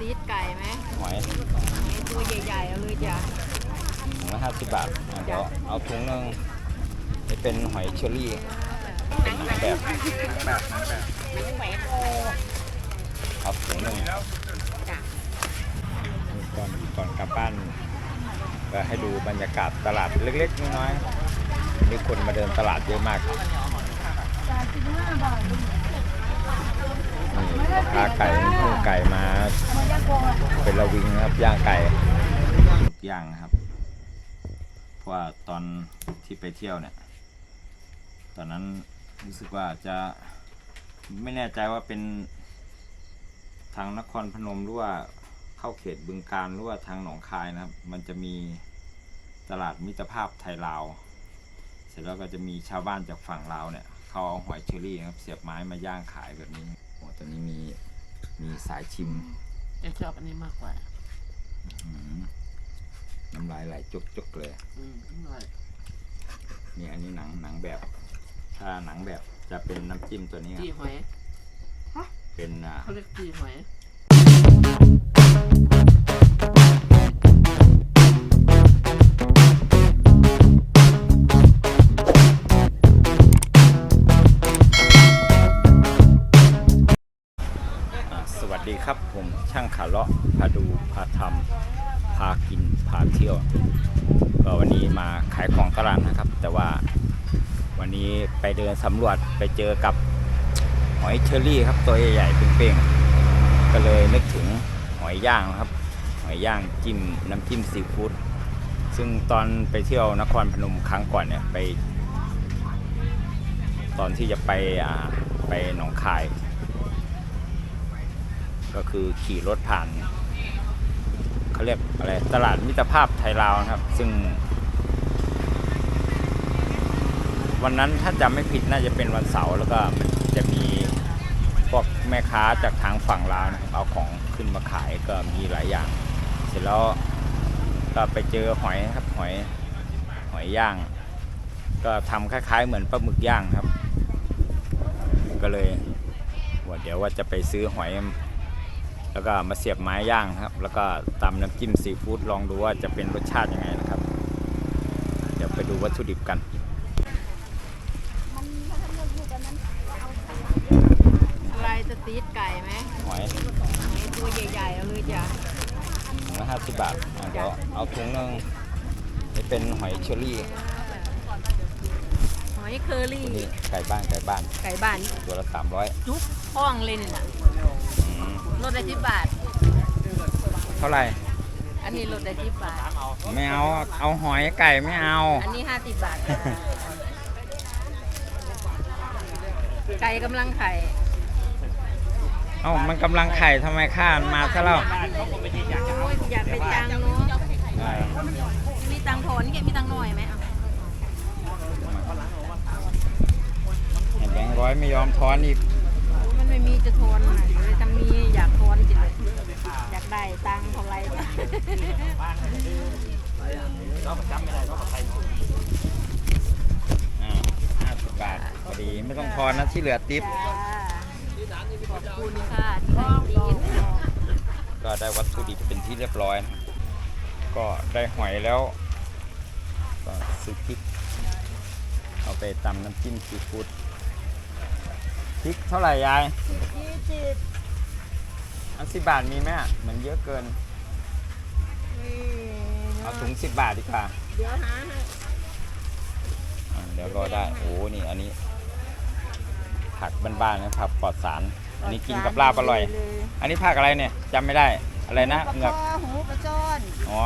ตีดไก่ไหมหอยตัวใหญ่ๆเอาเลยจ้ะถุงละห้าสิบบาทอะเดี๋ยวเอาถุงหนึงนี่เป็นหอยเชอรี่เป็นหนังแบบเอาถุงหนึ่งก่อนก่อนกลับบ้านก็ให้ดูบรรยากาศตลาดเล็กๆน้อยๆมีคนมาเดินตลาดเยอะมากนี่พ่อค้า ไก่ผู้ไก่มา เป็นระวิงนะครับย่างไก่ย่างนะครับ เพราะว่าตอนที่ไปเที่ยวเนี่ย ตอนนั้นรู้สึกว่าจะไม่แน่ใจว่าเป็นทางนครพนมหรือว่าเข้าเขตบึงการหรือว่าทางหนองคายนะครับ มันจะมีตลาดมิตรภาพไทยลาว เสร็จแล้วก็จะมีชาวบ้านจากฝั่งลาวเนี่ยเขาเอาหอยเชอรี่นะครับ เสียบไม้มาย่างขายแบบนี้ ตอนนี้มีมีสายชิมจะชอบอันนี้มากกว่า อืมน้ำลายไหลจุกๆเลย อืมอร่อยนี่อันนี้หนังหนังแบบ ถ้าหนังแบบจะเป็นน้ำจิ้มตัวนี้คจีรับหอยเป็นอ่าเขาเรียกจีหอย สำรวจไปเจอกับหอยเชอรี่ครับตัวใหญ่ๆเป้งๆก็เลยนึกถึงหอยย่างนะครับ หอยย่างจิ้มน้ำจิ้มซีฟู้ดซึ่งตอนไปเที่ยวนครพนมครั้งก่อนเนี่ยไป ตอนที่จะไปอ่าไปหนองคาย ก็คือขี่รถผ่านเขาเรียกอะไรตลาดมิตรภาพไทยลาวนะครับ ซึ่ง วันนั้นถ้าจำไม่ผิดน่าจะเป็นวันเสาร์แล้วก็มันจะมีพวกแม่ค้าจากทางฝั่งลาวนะครับเอาของขึ้นมาขายก็มีหลายอย่าง เสร็จแล้วก็ไปเจอหอยครับหอยหอยย่าง ก็ทำคล้ายๆ เหมือนปลาหมึกย่างครับ ก็เลยว่าเดี๋ยวว่าจะไปซื้อหอยแล้วก็มาเสียบไม้ย่างครับ แล้วก็ตำน้ำจิ้มซีฟู้ดลองดูว่าจะเป็นรสชาติยังไงนะครับ เดี๋ยวไปดูวัตถุดิบกัน อะไรจะตีดไก่ไหมหอยตัวใหญ่ๆเอาเลยจ้ะถุงละห้าสิบบาทอะเดี๋ยวเอาถุงหนึงนี่เป็นหอยเชอรี่หอยเคอรี่ นี่ไก่บ้านไก่บ้านไก่บ้านตัวละสามร้อยจุ๊บห้องเลยนี่น่ะลดได้สิบบาท เท่าไหร่ อันนี้ลดได้สิบบาท ไม่เอา เอาหอยไก่ไม่เอา อันนี้ห้าสิบบาทจ้ะไก่กำลังไข่ เอ้ามันกำลังไข่ทำไมข้ามันมาซะแล้วโอ้ยอยากได้ตังค์เนาะอ่ามีตังค์พอนี่แกมีตังค์หน่อยไหมอะเห็นแบงค์ร้อยไม่ยอมทอนอีกมันไม่มีจะทอนน่ะเดี๋ยวเลยถ้ามีอยากทอนจิเลยอยากได้ตังค์เท่าไหร่อ่าห้าสิบบาทพอดีไม่ต้องทอนนะที่เหลือติปจ้า ขอบคุณค่ะที่ให้ตีนก็ได้วัตถุดิบเป็นที่เรียบร้อยนะก็ได้หอยแล้ว ก็ซื้อพริก เอาไปตำน้ำจิ้มซีฟู้ดพริกเท่าไหร่ยายยี่สิบอันสิบบาทมีไหมอะมันเยอะเกิน เอาถุงสิบบาทดีกว่าเดี๋ยวหาให้อ่าเดี๋ยวรอได้ โอ้ นี่อันนี้ ผักบ้านๆนะผักปลอดสาร อันนี้กินกับลาบอร่อย อันนี้ผักอะไรเนี่ยจำไม่ได้อะไรนะเหงือกหูกระจอนอ๋อ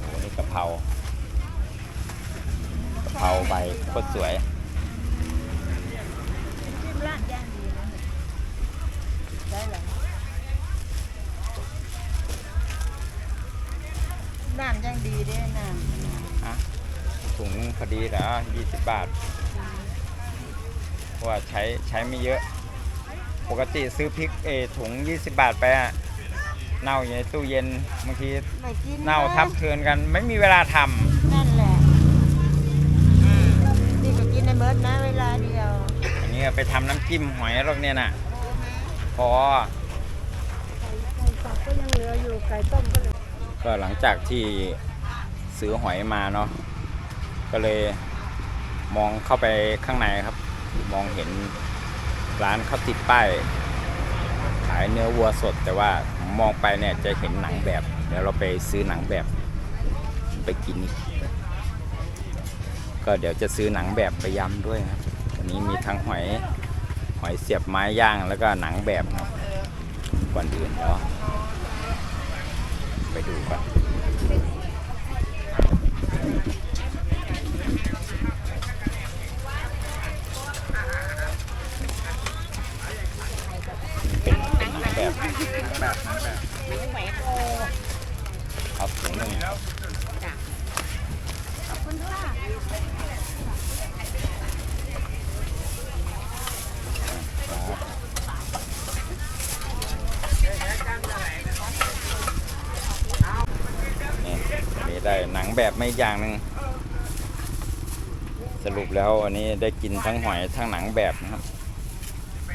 โอ้นี่กะเพรากะเพราใบโคตรสวยจิ้มราดย่างดีนะได้เหรอน้ำย่างดีเด้น้ำอะถุงพอดีนะยี่สิบบาท เพราะว่าใช้ใช้ไม่เยอะ ปกติซื้อพริกเออถุง 20 บาทไปอะเน่าอยู่ในตู้เย็นบางทีไม่กินเน่าทับเทินกัน ไม่มีเวลาทนั่นแหละนี่ก็กินในเมิร์ดนะเวลาเดียวำอันนี้ก็ไปทำน้ำจิ้มหอยหรอกเนี่ยน่ะ พอก็ยังเหลืออยู่ไก่ต้มก็เหลือก็หลังจากที่ซื้อหอยมาเนาะก็เลยมองเข้าไปข้างในครับ มองเห็นร้านเขาติดป้ายขายเนื้อวัวสด แต่ว่ามองไปเนี่ยจะเห็นหนังแบบ เดี๋ยวเราไปซื้อหนังแบบไปกิน ก็เดี๋ยวจะซื้อหนังแบบไปยำด้วยครับวันนี้มีทั้งหอยหอยเสียบไม้ย่างแล้วก็หนังแบบครับก่อนอื่นเดี๋ยวไปดูกันเป็นเป็นหนังแบบหนังแบบหนังแบบเอาถุงหนึ่งนี่อันนี้ได้ หนังแบบไม่อย่างหนึ่งสรุปแล้วอันนี้ได้กินทั้งหอยทั้งหนังแบบนะครับ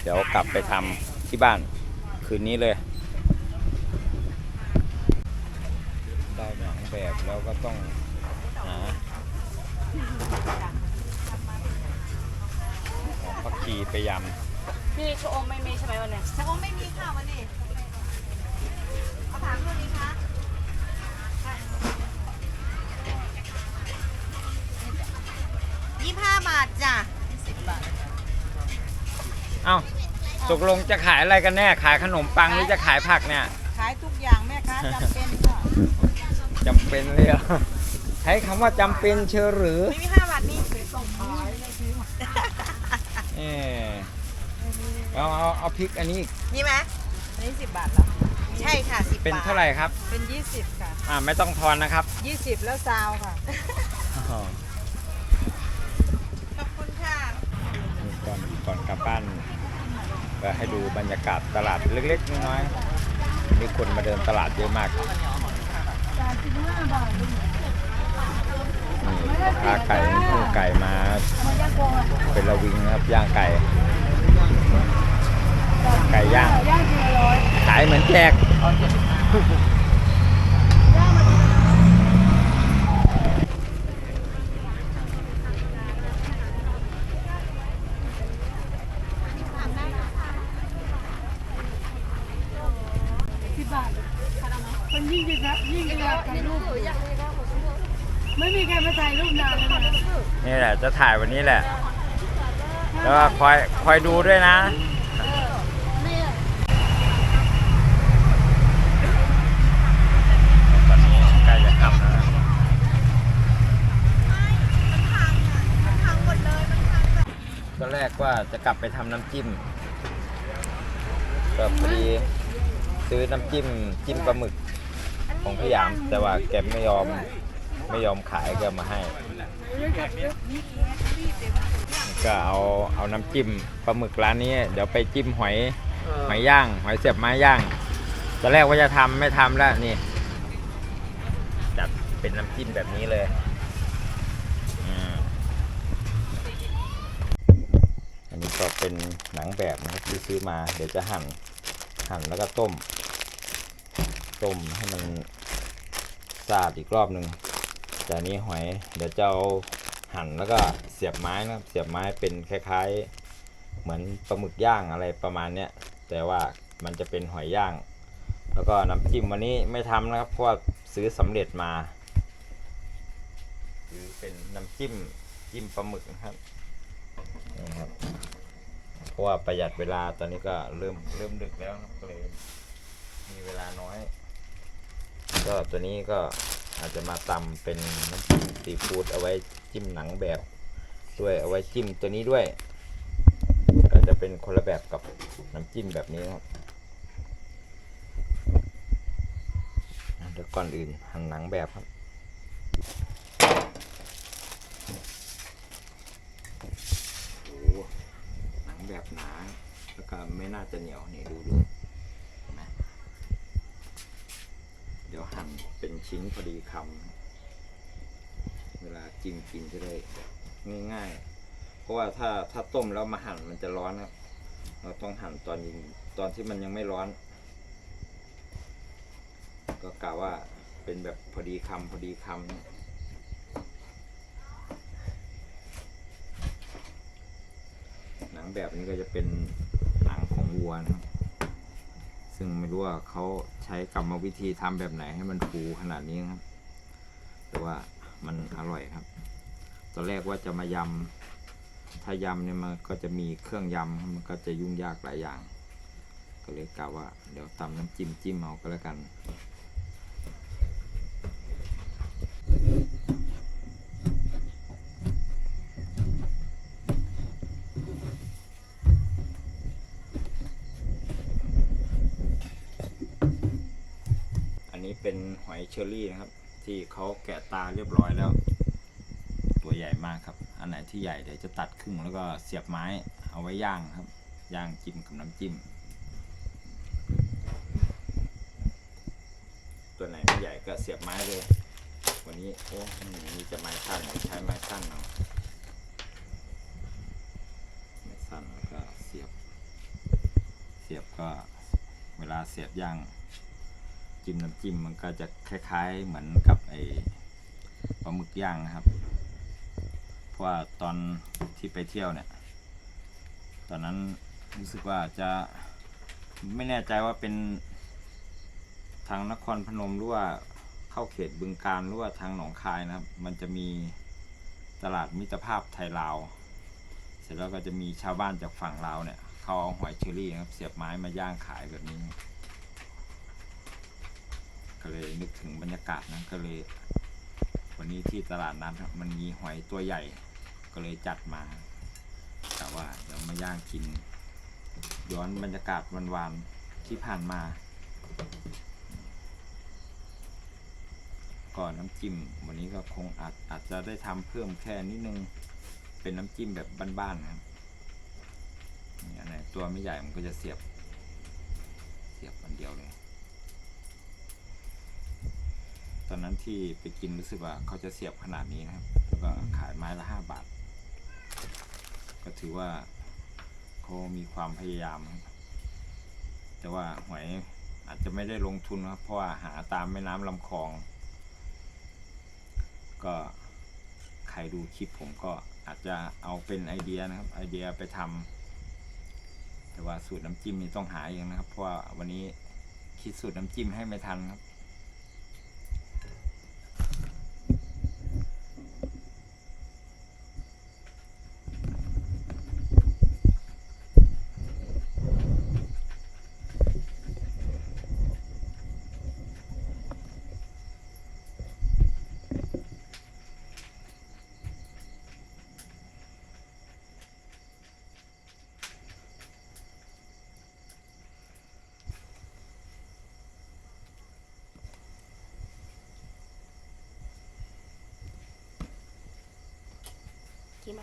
เดี๋ยวกลับไปทำที่บ้านคืนนี้เลย ได้หนังแบบแล้วก็ต้องหาหอมผักชีไปยพี่ชะอมไม่มีใช่ไหมวันเนี้ยชะอมไม่มีค่ะวันนี้เอาถามเรื่องนี้คะ ยี่ห้าบาทจ้ะสิบบาทำเอ้าตกลงจะขายอะไรกันแน่ ขายขนมปังหรือจะขายผักเนี่ย ขายทุกอย่างแม่ค้าจำเป็นค่ะจำเป็นเลยเหรอใช้คำว่าจำเป็นเชื่อหรือ ไม่มีห้าบาทนี่เออเอาเอาเอาพริกอันนี้อีกมีไหมอันนี้สิบบาทเหรอใช่ค่ะสิบบาทเป็นเท่าไหร่ครับ เป็นยี่สิบค่ะอ่าไม่ต้องทอนนะครับยี่สิบแล้วซาวค่ะขอบคุณค่ะ ก่อนก่อนก ลับบ้านก็ให้ดูบรรยากาศตลาดเล็กๆน้อยๆมีคนมาเดินตลาดเยอะมากนี่พาไก่หูไก่มา เป็นระวิงครับย่างไก่ ไก่ย่างขายเหมือนแจก สิบบาทมันยิ่งจะยิ่งจะถ่ายรูปไม่มีใครมาถ่ายรูปนานแล้วนะ นี่แหละจะ ถ่ายวันนี้แหละ แล้วก็คอยคอยดูด้วยนะตอนนี้ใกล้จะค่ำแล้ว ตอนแรกว่าจะกลับไปทำน้ำจิ้มก็พอดีซื้อน้ำจิ้มจิ้มปลาหมึกของพี่ยาม แต่ว่าแกไม่ยอมไม่ยอมขายก็มาให้ ก็เอาเอาน้ำจิ้มปลาหมึกร้านนี้ เดี๋ยวไปจิ้มหอยหอยย่าง หอยเสียบไม้ย่างตอนแรกว่าจะทำไม่ทำแล้วนี่จัดเป็นน้ำจิ้มแบบนี้เลยอืมอันนี้ก็เป็นหนังแบบนะครับที่ซื้อมา เดี๋ยวจะหั่นหั่นแล้วก็ต้ม ต้มให้มันสะอาดอีกรอบหนึ่งแต่อันนี้หอย เดี๋ยวจะเอา หั่นแล้วก็เสียบไม้นะครับเสียบไม้เป็นคล้ายๆ เหมือนปลาหมึกย่างอะไรประมาณเนี้ยแต่ว่ามันจะเป็นหอยย่าง แล้วก็น้ำจิ้มวันนี้ไม่ทำนะครับเพราะว่าซื้อสำเร็จมาซื้อเป็นน้ำจิ้มจิ้มปลาหมึกนะครับนี่ครับเพราะว่าประหยัดเวลาตอนนี้ก็เริ่มเริ่มดึกแล้วครับก็เลยมีเวลาน้อย ก็ตัวนี้ก็ อาจจะมาตำเป็นน้ำจิ้มซีฟู้ดเอาไว้จิ้มหนังแบบด้วยเอาไว้จิ้มตัวนี้ด้วยก็จะเป็นคนละแบบกับน้ำจิ้มแบบนี้นะครับเดี๋ยวก่อนอื่นหั่นหนังแบบครับโอ้โหหนังแบบหนา แล้วก็ไม่น่าจะเหนียวนี่ดูดูเห็นไหมเดี๋ยวหั่นเป็นชิ้นพอดีคำเวลาจิ้มกินจะได้ง่ายๆ เพราะว่าถ้าถ้าต้มแล้วมาหั่นมันจะร้อนครับเราต้องหั่นตอนยิงตอนที่มันยังไม่ร้อน ก็กล่าวว่าเป็นแบบพอดีคำพอดีคำเนี่ยหนังแบบนี้ก็จะเป็นหนังของวัวนะครับ ซึ่งไม่รู้ว่าเขาใช้กรรมวิธีทำแบบไหนให้มันฟูขนาดนี้ครับ แต่ว่ามันอร่อยครับ ตอนแรกว่าจะมายำถ้ายำเนี่ยมันก็จะมีเครื่องยำมันก็จะยุ่งยากหลายอย่าง ก็เลยกล่าวว่า เดี๋ยวตำน้ำจิ้มจิ้มเอาก็แล้วกัน เป็นหอยเชอรี่นะครับ ที่เขาแกะตาเรียบร้อยแล้ว ตัวใหญ่มากครับ อันไหนที่ใหญ่เดี๋ยวจะตัดครึ่งแล้วก็เสียบไม้เอาไว้ย่างครับ ย่างจิ้มกับน้ำจิ้ม ตัวไหนไม่ใหญ่ก็เสียบไม้เลย วันนี้โอ้มีจะไม้สั้นใช้ไม้สั้นเอาไม้สั้นแล้วก็เสียบ เสียบก็เวลาเสียบย่าง จิ้มน้ำจิ้มมันก็จะคล้าย ๆ เหมือนกับไอ้ปลาหมึกย่างนะครับ เพราะว่าตอนที่ไปเที่ยวเนี่ย ตอนนั้นรู้สึกว่าจะไม่แน่ใจว่าเป็นทางนครพนมหรือว่าเข้าเขตบึงการหรือว่าทางหนองคายนะครับ มันจะมีตลาดมิตรภาพไทยลาว เสร็จแล้วก็จะมีชาวบ้านจากฝั่งลาวเนี่ยเขาเอาหอยเชอรี่นะครับ เสียบไม้มาย่างขายแบบนี้ ก็เลยนึกถึงบรรยากาศนะก็เลย วันนี้ที่ตลาดนัดมันมีหอยตัวใหญ่ ก็เลยจัดมา แต่ว่าเดี๋ยวมาย่างกิน ย้อนบรรยากาศวันๆที่ผ่านมา ก่อนน้ำจิ้มวันนี้ก็คงอาจอาจจะได้ทำเพิ่มแค่นิดนึง เป็นน้ำจิ้มแบบบ้านๆนะครับนี่อันไหนตัวไม่ใหญ่มันก็จะเสียบ เสียบอันเดียวเลย ต อนนั้นที่ไปกินรู้สึกว่าเขาจะเสียบขนาดนี้นะครับ แล้วก็ขายไม้ละห้าบาท ก็ถือว่าเขามีความพยายาม แต่ว่าหวยอาจจะไม่ได้ลงทุนครับ เพราะว่าหาตามแม่น้ำลำคลอง ก็ใครดูคลิปผมก็อาจจะเอาเป็นไอเดียนะครับ ไอเดียไปทำแต่ว่าสูตรน้ำจิ้มนี่ต้องหาเองนะครับ เพราะว่าวันนี้คิดสูตรน้ำจิ้มให้ไม่ทันครับ กี่ไ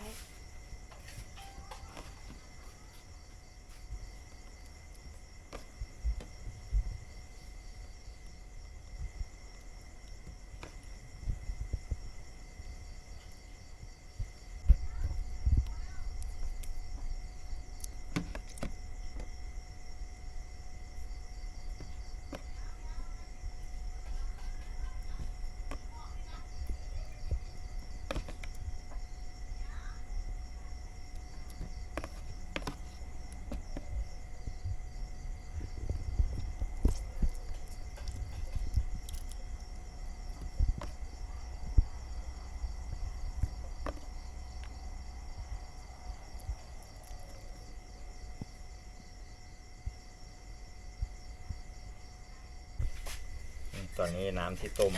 อนนี้น้ำที่ต้ม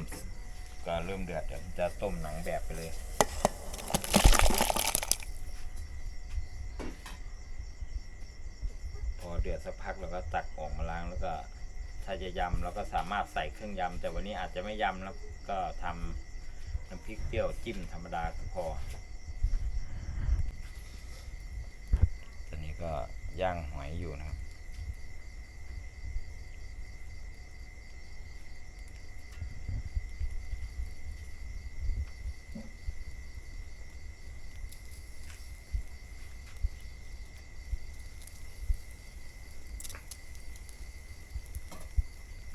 ก็เริ่มเดือดเดี๋ยวจะต้มหนังแบบไปเลย พอเดือดสักพักเราก็ตักออกมาล้างแล้วก็ถ้าจะยำเราก็สามารถใส่เครื่องยำแต่วันนี้อาจจะไม่ยำแล้วก็ทำน้ำพริกเปรี้ยวจิ้มธรรมดาก็พอตอนนี้ก็ย่างหอยอยู่นะครับ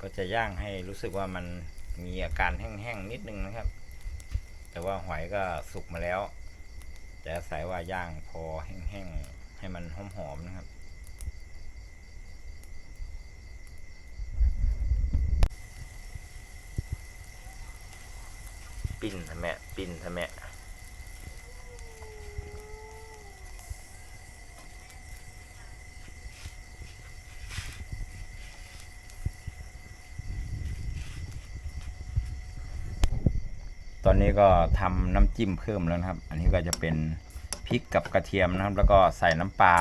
ก็จะย่างให้รู้สึกว่ามันมีอาการแห้งๆนิดนึงนะครับ แต่ว่าหอยก็สุกมาแล้ว จะอาศัยว่าย่างพอแห้งๆให้มันหอมๆนะครับ ปิ้นทำแม่ปิ้นทำแม่ต นนี้ก็ทำน้ำจิ้มเพิ่มแล้วนะครับ อันนี้ก็จะเป็นพริกกับกระเทียมนะครับ แล้วก็ใส่น้ำปลา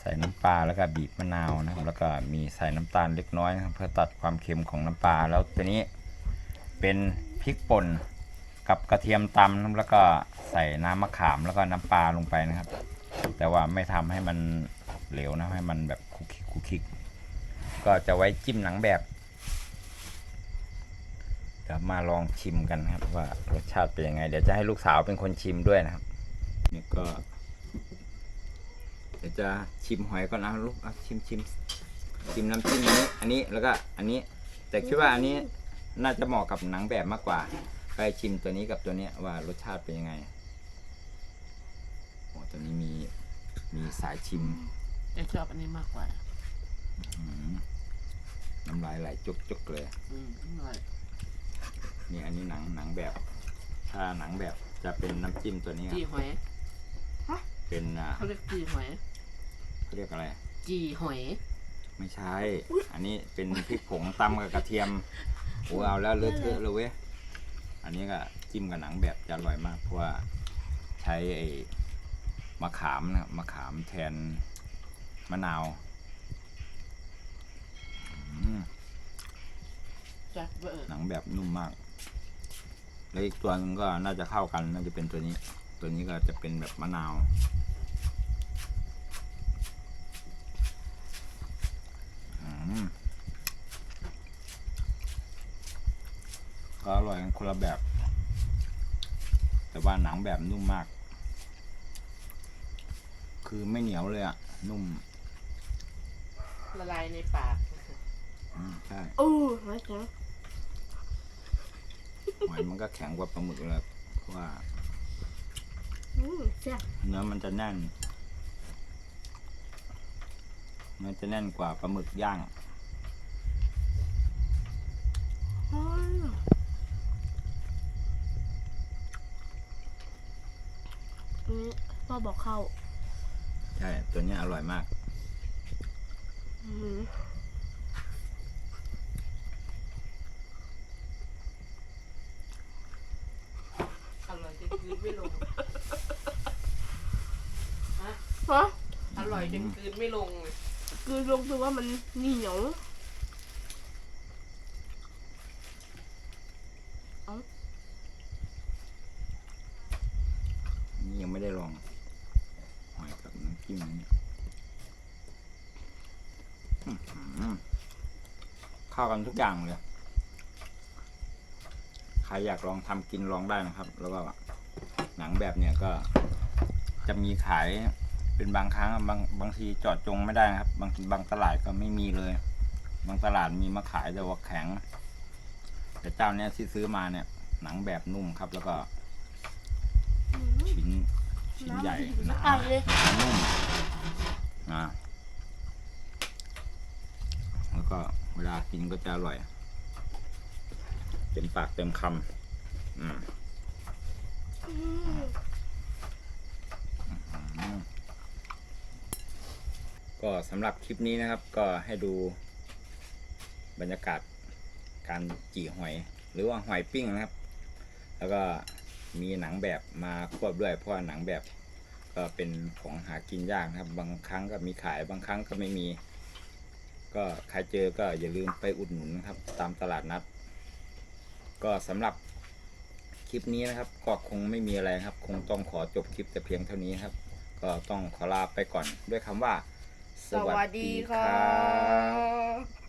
ใส่น้ำปลาแล้วก็บีบมะนาวนะครับ แล้วก็มีใส่น้ำตาลเล็กน้อยนะครับเพื่อตัดความเค็มของน้ำปลาแล้วตัวนี้เป็นพริกป่นกับกระเทียมตำนะครับแล้วก็ใส่น้ำมะขามแล้วก็น้ำปลาลงไปนะครับ แต่ว่าไม่ทำให้มันเหลวนะให้มันแบบคุกคิกคุกคิก ก็จะไว้จิ้มหนังแบบ ดี๋ยวมาลองชิมกันนะครับ ว่ารสชาติเป็นยังไง เดี๋ยวจะให้ลูกสาวเป็นคนชิมด้วยนะครับ นี่ก็ เดี๋ยวจะชิมหอยก่อนนะลูกเอาชิมชิมชิมน้ำจิ้มอันนี้ อันนี้แล้วก็อันนี้ แต่คิดว่าอันนี้น่าจะเหมาะกับหนังแบบมากกว่าไปชิมตัวนี้กับตัวเนี้ยว่ารสชาติเป็นยังไงโอ้ตัวนี้มีมีสายชิมเจ๊ชอบอันนี้มากกว่าอืมน้ำลายไหลจุกจุกๆเลย อืมอร่อย นี่อันนี้หนังหนังแบบ ถ้าหนังแบบจะเป็นน้ำจิ้มตัวนี้คจีรับหอยเป็นอ่าเขาเรียกจีหอยเขาเรียกอะไร จีหอย ไม่ใช่ อันนี้เป็นพริกผงตำกับกระเทียมโอ้เอาแล้วเลอะเทอะเลยเว้ย อันนี้ก็จิ้มกับหนังแบบจะอร่อยมากเพราะว่าใช้ไอ้มะขามนะครับมะขามแทนมะนาวอืมจักเบอร์หนังแบบนุ่มมาก แล้วอีกตัวหนึงก็น่าจะเข้ากันน่าจะเป็นตัวนี้ ตัวนี้ก็จะเป็นแบบมะนาวอืมก็อร่อยกันคนละแบบ แต่ว่าหนังแบบนุ่มมาก คือไม่เหนียวเลยอะนุ่ม ละลายในปาก อืมใช่โอ้หอยแข็ง หอยมันก็แข็งกว่าปลาหมึกเลยเพราะว่าอืมแซ่บเนื้อมันจะแน่น มันจะแน่นกว่าปลาหมึกย่างอ๋ออันนี้พ่อบอกเข้าใช่ ตัวเนี้ยอร่อยมาก อืม อร่อยจนกลืนไม่ลง ฮะอร่อยจนกลืนไม่ลงเลยคือลงคือว่ามันเหนียวนี่ยังไม่ได้ลองหอยกับน้ำจิ้มอันนี้อื้อหือเข้ากันทุกอย่างเลย ใครอยากลองทำกินลองได้นะครับ แล้วก็ หนังแบบเนี้ยก็จะมีขายเป็นบางครั้งบางบางทีจอดจงไม่ได้นะครับ บางทีบางตลาดก็ไม่มีเลย บางตลาดมีมาขายแต่ว่าแข็ง แต่เจ้าเนี้ยที่ซื้อมาเนี่ย หนังแบบนุ่มครับแล้วก็ ชิ้นชิ้นใหญ่หนาอะเลยนุ่มนะแล้วก็เวลากินก็จะอร่อย เต็มปากเต็มคำอืมอืม ก็สำหรับคลิปนี้นะครับก็ให้ดูบรรยากาศการจี่หอยหรือว่าหอยปิ้งนะครับ แล้วก็มีหนังแบบมาควบด้วยเพราะหนังแบบก็เป็นของหากินยากนะครับ บางครั้งก็มีขายบางครั้งก็ไม่มี ก็ใครเจอก็อย่าลืมไปอุดหนุนนะครับ ตามตลาดนัด ก็สำหรับ คลิปนี้นะครับ ก็คงไม่มีอะไรครับ คงต้องขอจบคลิปแต่เพียงเท่านี้ครับ ก็ต้องขอลาไปก่อนด้วยคำว่า สวัสดีครับ